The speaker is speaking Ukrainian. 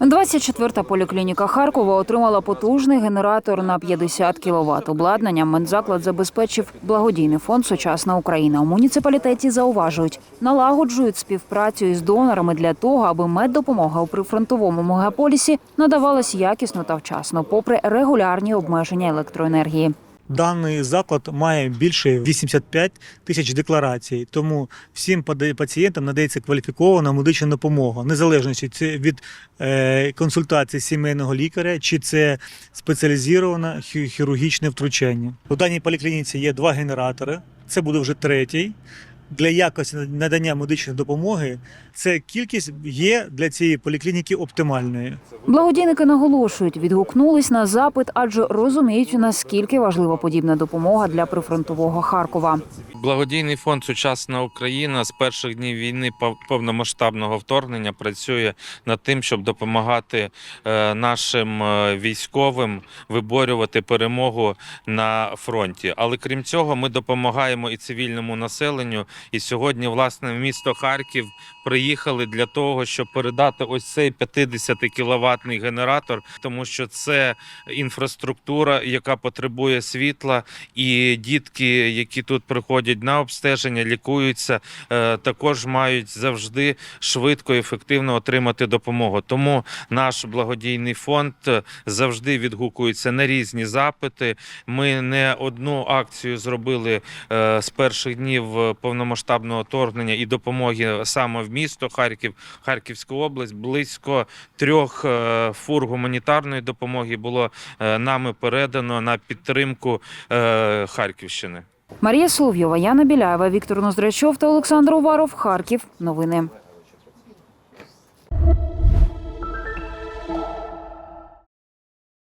24-та поліклініка Харкова отримала потужний генератор на 50 кВт. Обладнанням медзаклад забезпечив благодійний фонд Сучасна Україна. У муніципалітеті зауважують, налагоджують співпрацю із донорами для того, аби меддопомога у прифронтовому мегаполісі надавалась якісно та вчасно, попри регулярні обмеження електроенергії. Даний заклад має більше 85 тисяч декларацій, тому всім пацієнтам надається кваліфікована медична допомога, незалежно чи це від е, консультації сімейного лікаря, чи це спеціалізоване хірургічне втручання. У даній поліклініці є два генератори. Це буде вже третій. Для якості надання медичної допомоги це кількість є для цієї поліклініки оптимальною. Благодійники наголошують, відгукнулись на запит, адже розуміють, наскільки важлива подібна допомога для прифронтового Харкова. Благодійний фонд Сучасна Україна з перших днів війни повномасштабного вторгнення працює над тим, щоб допомагати е, нашим е, військовим виборювати перемогу на фронті. Але крім цього, ми допомагаємо і цивільному населенню. І сьогодні, власне, в місто Харків приїхали для того, щоб передати ось цей 50 кіловатний генератор, тому що це інфраструктура, яка потребує світла, і дітки, які тут приходять на обстеження, лікуються, е, також мають завжди швидко і ефективно отримати допомогу. Тому наш благодійний фонд е, завжди відгукується на різні запити. Ми не одну акцію зробили е, з перших днів е, повномасштабного вторгнення і допомоги саме в місто Харків, Харківську область. Близько трьох е, фур гуманітарної допомоги було е, нами передано на підтримку е, Харківщини. Марія Соловйова, Яна Біляєва, Віктор Ноздрачов та Олександр Уваров. Харків. Новини.